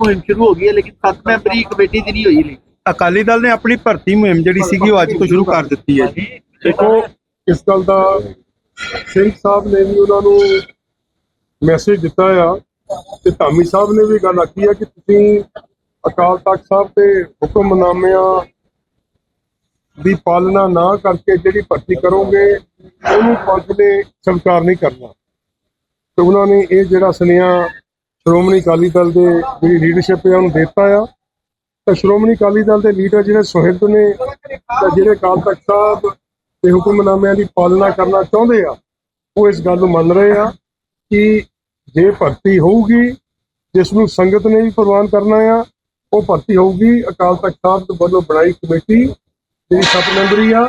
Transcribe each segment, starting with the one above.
ਮੁਹਿੰਮ ਸ਼ੁਰੂ ਹੋ ਗਈ ਹੈ ਲੇਕਿਨ ਸੱਤ ਮੈਂਬਰੀ ਕਮੇਟੀ ਦੀ ਨਹੀਂ ਹੋਈ ਲਈ ਅਕਾਲੀ ਦਲ ਨੇ ਆਪਣੀ ਭਰਤੀ ਮੁਹਿੰਮ ਜਿਹੜੀ ਸੀਗੀ ਉਹ ਅੱਜ ਤੋਂ ਸ਼ੁਰੂ ਕਰ ਦਿੱਤੀ ਹੈ ਜੀ। ਦੇਖੋ ਇਸ ਗੱਲ ਦਾ ਸਿੰਘ ਸਾਹਿਬ ਨੇ ਵੀ ਉਹਨਾਂ ਨੂੰ ਮੈਸੇਜ ਦਿੱਤਾ ਆ ਤੇ ਧਾਮੀ ਸਾਹਿਬ ਨੇ ਵੀ ਗੱਲ ਆਖੀ ਆ ਕਿ ਤੁਸੀਂ ਅਕਾਲ ਤਖਤ ਸਾਹਿਬ ਦੇ ਹੁਕਮਨਾਮਿਆਂ ਦੀ ਪਾਲਣਾ ਨਾ ਕਰਕੇ ਜਿਹੜੀ ਭਰਤੀ ਕਰੋਗੇ ਉਹਨੂੰ ਪੰਥ ਨੇ ਸਵੀਕਾਰ ਨਹੀਂ ਕਰਨਾ। ਤੇ ਉਹਨਾਂ ਨੇ ਇਹ ਜਿਹੜਾ ਸੁਨੇਹਾ ਸ਼੍ਰੋਮਣੀ ਅਕਾਲੀ ਦਲ ਦੇ ਜਿਹੜੀ ਲੀਡਰਸ਼ਿਪ ਹੈ ਉਹਨੂੰ ਦਿੱਤਾ ਆ। ਤਾਂ ਸ਼੍ਰੋਮਣੀ ਅਕਾਲੀ ਦਲ ਦੇ ਲੀਡਰ ਜਿਹੜੇ ਸੁਹਿਰਦ ਨੇ, ਤਾਂ ਜਿਹੜੇ ਅਕਾਲ ਤਖਤ ਸਾਹਿਬ ਦੇ ਹੁਕਮਨਾਮਿਆਂ ਦੀ ਪਾਲਣਾ ਕਰਨਾ ਚਾਹੁੰਦੇ ਆ, ਉਹ ਇਸ ਗੱਲ ਨੂੰ ਮੰਨ ਰਹੇ ਆ ਕਿ ਜੇ ਭਰਤੀ ਹੋਊਗੀ, ਜਿਸ ਨੂੰ ਸੰਗਤ ਨੇ ਵੀ ਪ੍ਰਵਾਨ ਕਰਨਾ ਆ, ਉਹ ਭਰਤੀ ਹੋਊਗੀ। ਅਕਾਲ ਤਖਤ ਸਾਹਿਬ ਦੇ ਵੱਲੋਂ ਬਣਾਈ ਕਮੇਟੀ ਜਿਹੜੀ ਸੱਤ ਮੈਂਬਰੀ ਆ,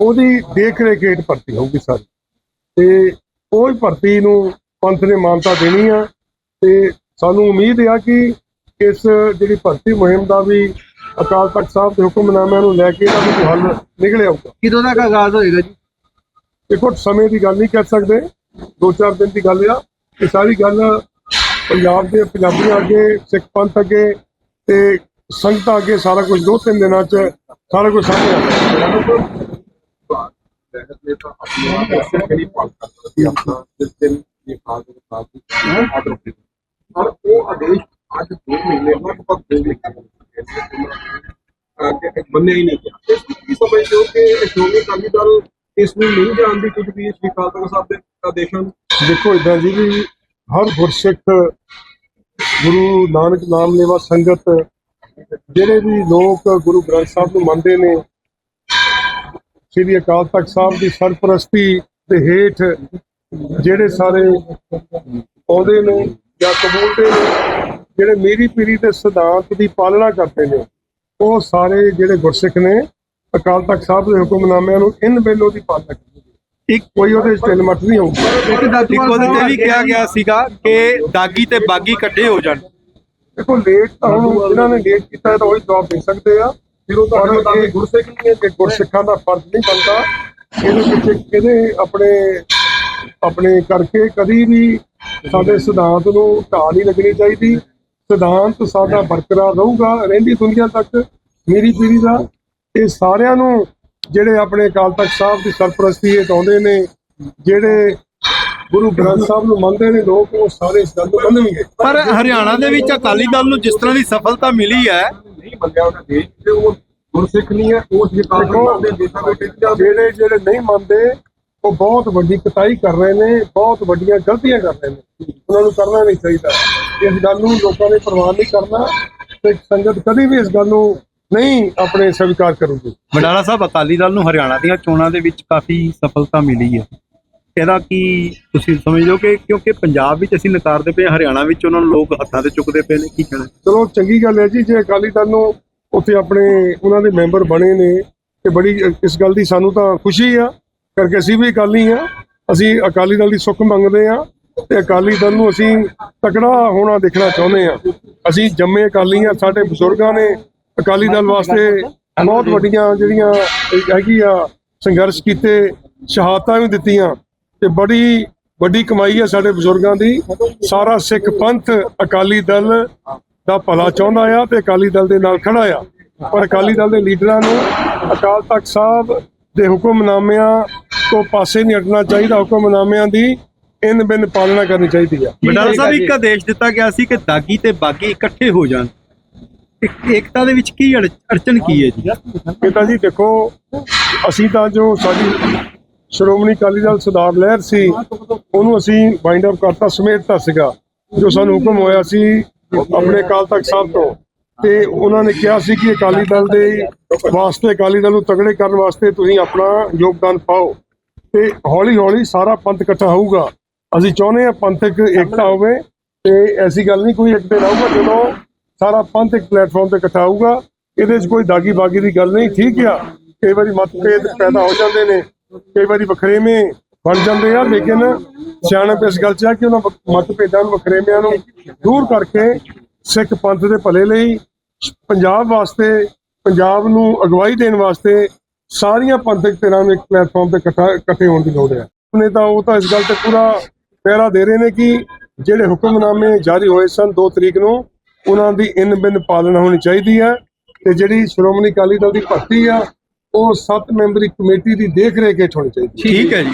ਉਹਦੀ ਦੇਖ ਰੇਖ ਹੇਠ ਭਰਤੀ ਹੋਊਗੀ ਸਾਰੀ। ਤੇ ਉਹ ਭਰਤੀ ਨੂੰ ਪੰਥ ਨੇ ਮਾਨਤਾ ਦੇਣੀ ਆ। ਤੇ ਸਾਨੂੰ ਉਮੀਦ ਆ ਕਿ ਇਸ ਜਿਹੜੀ ਭਰਤੀ ਮੁਹਿੰਮ ਦਾ ਵੀ ਅਕਾਲ ਤਖਤ ਸਾਹਿਬ ਦੇ ਹੁਕਮਨਾਮਿਆਂ ਨੂੰ ਲੈ ਕੇ ਇਹਦਾ ਵੀ ਹੱਲ ਨਿਕਲਿਆ ਆਊਗਾ ਕਿਦੋਂ ਤੱਕ ਆਗਾਜ਼ ਹੋਏਗਾ ਜੀ? ਦੇਖੋ ਸਮੇਂ ਦੀ ਗੱਲ ਨਹੀਂ ਕਰ ਸਕਦੇ। ਦੋ ਚਾਰ ਦਿਨ ਦੀ ਗੱਲ ਆ। ਇਹ ਸਾਰੀ ਗੱਲ ਪੰਜਾਬ ਦੇ ਪੰਜਾਬੀਆਂ ਅੱਗੇ ਸਿੱਖ ਪੰਥ ਅੱਗੇ ਤੇ ਸੰਗਤਾਂ ਅੱਗੇ ਸਾਰਾ ਕੁਝ ਦੋ ਤਿੰਨ ਦਿਨਾਂ 'ਚ ਸਾਰਾ ਕੁਝ ਸਾਹਮਣੇ ਆ ਜਾਏਗਾ। ਔਰ ਉਹ ਆਦੇਸ਼ ਅੱਜ 2 ਮਹੀਨੇ ਲਗਭਗ 2 ਮਹੀਨੇ ਮੰਨਿਆ ਹੀ ਨਹੀਂ ਗਿਆ। ਇਸ ਕੀ ਸਮਝਦੇ ਹੋ ਕਿ ਸ਼੍ਰੋਮਣੀ ਅਕਾਲੀ ਦਲ ਇਸ ਨੂੰ ਨਹੀਂ ਜਾਣਦੀ ਕੁਝ ਵੀ, ਇਸ ਵਿਕਾਲਤਕ ਸਾਹਿਬ ਦੇ ਆਦੇਸ਼ਾਂ ਦੇਖੋ ਇਦਾਂ ਜੀ ਵੀ ਹਰ ਗੁਰਸਿੱਖ ਗੁਰੂ ਨਾਨਕ ਨਾਮ ਲੇਵਾ ਸੰਗਤ, ਜਿਹੜੇ ਵੀ ਲੋਕ ਗੁਰੂ ਗ੍ਰੰਥ ਸਾਹਿਬ ਨੂੰ ਮੰਨਦੇ ਨੇ, ਸ੍ਰੀ ਅਕਾਲ ਤਖਤ ਸਾਹਿਬ ਦੀ ਸਰਪ੍ਰਸਤੀ ਦੇ ਹੇਠ ਜਿਹੜੇ ਸਾਰੇ ਪੌਦੇ ਨੇ ਜਾਂ ਕਬੂਲਦੇ ਨੇ ਜਿਹੜੇ ਮੇਰੀ ਪੀਰੀ ਦੇ ਸਿਧਾਂਤ ਦੀ ਪਾਲਣਾ ਕਰਦੇ ਨੇ ਉਹ ਸਾਰੇ ਜਿਹੜੇ ਗੁਰਸਿੱਖ ਨੇ ਅਕਾਲ ਤਖਤ ਸਾਹਿਬ ਦੇ ਹੁਕਮਨਾਮਿਆਂ ਨੂੰ ਇਨ ਬੇਲੋ ਦੀ ਪਾਲਣਾ ਕਰਦੇ ਨੇ। ਇੱਕ ਕੋਈ ਉਹਦੇ ਚ ਮੱਟ ਨਹੀਂ ਹੋਊਗੀ। ਇੱਕ ਉਹਦੇ ਤੇ ਵੀ ਕਿਹਾ ਗਿਆ ਸੀਗਾ ਕਿ ਦਾਗੀ ਤੇ ਬਾਗੀ ਇਕੱਠੇ ਹੋ ਜਾਣ। ਦੇਖੋ ਲੇਟ ਤਾਂ ਹੁਣ ਜਿਨ੍ਹਾਂ ਨੇ ਲੇਟ ਕੀਤਾ ਹੈ ਤਾਂ ਉਹੀ ਜਵਾਬ ਦੇ ਸਕਦੇ ਆ। ਫਿਰ ਉਹ ਤੁਹਾਡੇ ਮੁਤਾਬਿਕ ਗੁਰਸਿੱਖ ਨਹੀਂ ਹੈ ਕਿ ਗੁਰਸਿੱਖਾਂ ਦਾ ਫਰਜ਼ ਨਹੀਂ ਬਣਦਾ ਇਹਦੇ ਪਿੱਛੇ ਕਿਹਦੇ ਆਪਣੇ ਆਪਣੇ ਕਰਕੇ ਕਦੀ ਵੀ ਸਾਡੇ ਸਿਧਾਂਤ ਨੂੰ ਢਾਹ ਨਹੀਂ ਲੱਗਣੀ ਚਾਹੀਦੀ। ਸਿਧਾਂਤ ਸਾਡਾ ਬਰਕਰਾਰ ਰਹੂਗਾ ਰਹਿੰਦੀ ਦੁਨੀਆ ਤੱਕ ਮੇਰੀ ਪੀੜ੍ਹੀ ਦਾ। ਇਹ ਸਾਰਿਆਂ ਨੂੰ ਜਿਹੜੇ ਆਪਣੇ ਅਕਾਲ ਤਖਤ ਸਾਹਿਬ ਦੀ ਸਰਪ੍ਰਸਤੀ ਹੇਠ ਆਉਂਦੇ ਨੇ ਜਿਹੜੇ ਗੁਰੂ ਗ੍ਰੰਥ ਸਾਹਿਬ ਨੂੰ ਮੰਨਦੇ ਨੇ ਲੋਕ ਉਹ ਸਾਰੇ ਇਸ ਗੱਲ ਨੂੰ ਮੰਨਣਗੇ। ਪਰ ਹਰਿਆਣਾ ਦੇ ਵਿੱਚ ਅਕਾਲੀ ਦਲ ਨੂੰ ਜਿਸ ਤਰ੍ਹਾਂ ਦੀ ਸਫਲਤਾ ਮਿਲੀ ਹੈ ਨਹੀਂ ਮੰਨਿਆ ਉਹਨਾਂ ਤੇ ਉਹ ਗੁਰਸਿੱਖ ਨਹੀਂ ਹੈ ਉਹ ਦੇ ਜਿਹੜੇ ਨਹੀਂ ਮੰਨਦੇ ਉਹ ਬਹੁਤ ਵੱਡੀ ਕਤਾਈ ਕਰ ਰਹੇ ਨੇ ਬਹੁਤ ਵੱਡੀਆਂ ਗਲਤੀਆਂ ਕਰ ਰਹੇ ਨੇ। ਉਹਨਾਂ ਨੂੰ ਕਰਨਾ ਨਹੀਂ ਚਾਹੀਦਾ। ਇਸ ਗੱਲ ਨੂੰ ਲੋਕਾਂ ਨੇ ਪ੍ਰਵਾਨ ਨਹੀਂ ਕਰਨਾ ਤੇ ਸੰਗਤ ਕਦੀ ਵੀ ਇਸ ਗੱਲ ਨੂੰ ਨਹੀਂ ਆਪਣੇ ਸਵੀਕਾਰ ਕਰੂਗੀ। ਵਡਾਲਾ ਸਾਹਿਬ ਅਕਾਲੀ ਦਲ ਨੂੰ ਹਰਿਆਣਾ ਦੀਆਂ ਚੋਣਾਂ ਦੇ ਵਿੱਚ ਕਾਫੀ ਸਫਲਤਾ ਮਿਲੀ ਹੈ। ਇਹਦਾ ਕੀ ਤੁਸੀਂ ਸਮਝਦੇ ਹੋ ਕਿ ਕਿਉਂਕਿ ਪੰਜਾਬ ਵਿੱਚ ਅਸੀਂ ਨਕਾਰਦੇ ਪਏ ਹਰਿਆਣਾ ਵਿੱਚ ਉਹਨਾਂ ਨੂੰ ਲੋਕ ਹੱਥਾਂ ਤੇ ਚੁੱਕਦੇ ਪਏ ਨੇ ਕੀ ਕਹਿਣਾ? ਚਲੋ ਚੰਗੀ ਗੱਲ ਹੈ ਜੀ ਜੇ ਅਕਾਲੀ ਦਲ ਨੂੰ ਉੱਥੇ ਆਪਣੇ ਉਹਨਾਂ ਦੇ ਮੈਂਬਰ ਬਣੇ ਨੇ ਤੇ ਬੜੀ ਇਸ ਗੱਲ ਦੀ ਸਾਨੂੰ ਤਾਂ ਖੁਸ਼ੀ ਆ। ਕਰਕੇ ਅਸੀਂ ਵੀ ਅਕਾਲੀ ਆ ਅਸੀਂ ਅਕਾਲੀ ਦਲ ਦੀ ਸੁੱਖ ਮੰਗਦੇ ਆ ਤੇ ਅਕਾਲੀ ਦਲ ਨੂੰ ਅਸੀਂ ਤਕੜਾ ਹੋਣਾ ਦੇਖਣਾ ਚਾਹੁੰਦੇ ਆ ਅਸੀਂ ਜੰਮੇ ਅਕਾਲੀ ਆ ਸਾਡੇ ਬਜ਼ੁਰਗਾਂ ਨੇ ਅਕਾਲੀ ਦਲ ਵਾਸਤੇ ਬਹੁਤ ਵੱਡੀਆਂ ਜਿਹੜੀਆਂ ਹੈਗੀ ਆ ਸੰਘਰਸ਼ ਕੀਤੇ, ਸ਼ਹਾਦਤਾਂ ਵੀ ਦਿੱਤੀਆਂ ਤੇ ਬੜੀ ਵੱਡੀ ਕਮਾਈ ਹੈ ਸਾਡੇ ਬਜ਼ੁਰਗਾਂ ਦੀ। ਸਾਰਾ ਸਿੱਖ ਪੰਥ ਅਕਾਲੀ ਦਲ ਦਾ ਭਲਾ ਚਾਹੁੰਦਾ ਆ ਤੇ ਅਕਾਲੀ ਦਲ ਦੇ ਨਾਲ ਖੜਾ ਆ। ਪਰ ਅਕਾਲੀ ਦਲ ਦੇ ਲੀਡਰਾਂ ਨੂੰ ਅਕਾਲ ਤਖਤ ਸਾਹਿਬ ਦੇ ਹੁਕਮਨਾਮਿਆਂ ਤੋਂ ਪਾਸੇ ਨਹੀਂ ਹਟਣਾ ਚਾਹੀਦਾ ਹੁਕਮਨਾਮਿਆਂ ਦੀ ਇਨ ਬਿਨ ਪਾਲਣਾ ਕਰਨੀ ਚਾਹੀਦੀ ਆ। ਵਡਾਲਾ ਸਾਹਿਬ ਇੱਕ ਆਦੇਸ਼ ਦਿੱਤਾ ਗਿਆ ਸੀ ਕਿ ਦਾਗੀ ਤੇ ਬਾਗੀ ਇਕੱਠੇ ਹੋ ਜਾਣ। ਏਕਤਾ ਦੇ ਵਿੱਚ ਕੀ ਅੜ- ਅੜਚਨ ਕੀ ਹੈ ਜੀ? ਇਹ ਤਾਂ ਜੀ ਦੇਖੋ ਅਸੀਂ ਤਾਂ ਜੋ ਸਾਡੀ ਸ਼੍ਰੋਮਣੀ ਅਕਾਲੀ ਦਲ ਸਰਦਾਰ ਲਹਿਰ ਸੀ ਉਹਨੂੰ ਅਸੀਂ ਵਾਈਂਡ ਅਪ ਕਰਤਾ ਸਮੇਟਤਾ ਸੀਗਾ। ਜੋ ਸਾਨੂੰ ਹੁਕਮ ਹੋਇਆ ਸੀ ਆਪਣੇ ਅਕਾਲ ਤਖਤ ਸਾਹਿਬ ਤੋਂ ਤੇ ਉਹਨਾਂ ਨੇ ਕਿਹਾ ਸੀ ਕਿ ਅਕਾਲੀ ਦਲ ਦੇ ਵਾਸਤੇ ਅਕਾਲੀ ਦਲ ਨੂੰ ਤਗੜੇ ਕਰਨ ਵਾਸਤੇ ਤੁਸੀਂ ਆਪਣਾ ਯੋਗਦਾਨ ਪਾਓ। ਤੇ ਹੌਲੀ ਹੌਲੀ ਸਾਰਾ ਪੰਥ ਇਕੱਠਾ ਹੋਊਗਾ। ਅਸੀਂ ਚਾਹੁੰਦੇ ਹਾਂ ਪੰਥਕ ਏਕਤਾ ਹੋਵੇ ਤੇ ਐਸੀ ਗੱਲ ਨਹੀਂ ਕੋਈ ਇੱਕ ਦਿਨ ਆਊਗਾ ਜਦੋਂ ਸਾਰਾ ਪੰਥ ਇੱਕ ਪਲੇਟਫਾਰਮ ਤੇ ਇਕੱਠਾ ਹੋਊਗਾ, ਇਹਦੇ 'ਚ ਕੋਈ ਦਾਗੀ ਬਾਗੀ ਦੀ ਗੱਲ ਨਹੀਂ, ਠੀਕ ਆ? ਕਈ ਵਾਰੀ ਮਤਭੇਦ ਪੈਦਾ ਹੋ ਜਾਂਦੇ ਨੇ, ਕਈ ਵਾਰੀ ਵਖਰੇਵੇਂ ਬਣ ਜਾਂਦੇ ਆ, ਲੇਕਿਨ ਸਿਆਣਪ ਇਸ ਗੱਲ 'ਚ ਆ ਕਿ ਉਹਨਾਂ ਵਖ- ਮਤਭੇਦਾਂ ਨੂੰ, ਵਖਰੇਵਿਆਂ ਨੂੰ ਦੂਰ ਕਰਕੇ ਸਿੱਖ ਪੰਥ ਦੇ ਭਲੇ ਲਈ ਪੰਜਾਬ ਵਾਸਤੇ, ਪੰਜਾਬ ਨੂੰ ਅਗਵਾਈ ਦੇਣ ਵਾਸਤੇ ਸਾਰੀਆਂ ਪੰਥਕ ਧਿਰਾਂ ਨੂੰ ਇੱਕ ਪਲੇਟਫਾਰਮ ਤੇ ਇਕੱਠਾ ਇਕੱਠੇ ਹੋਣ ਦੀ ਲੋੜ ਹੈ। ਨੇ ਤਾਂ ਉਹ ਤਾਂ ਇਸ ਗੱਲ ਤੇ ਪੂਰਾ ਪਹਿਰਾ ਦੇ ਰਹੇ ਨੇ ਕਿ ਜਿਹੜੇ ਹੁਕਮਨਾਮੇ ਜਾਰੀ ਹੋਏ ਸਨ 2 ਤਰੀਕ ਨੂੰ, ਉਹਨਾਂ ਦੀ ਇਨ ਬਿਨ ਪਾਲਣਾ ਹੋਣੀ ਚਾਹੀਦੀ ਹੈ ਤੇ ਜਿਹੜੀ ਸ਼੍ਰੋਮਣੀ ਅਕਾਲੀ ਦਲ ਦੀ ਭਰਤੀ ਆ, ਉਹ ਸੱਤ ਮੈਂਬਰੀ ਕਮੇਟੀ ਦੀ ਦੇਖ ਰੇਖ ਹੇਠ ਹੋਣੀ ਚਾਹੀਦੀ ਠੀਕ ਹੈ ਜੀ।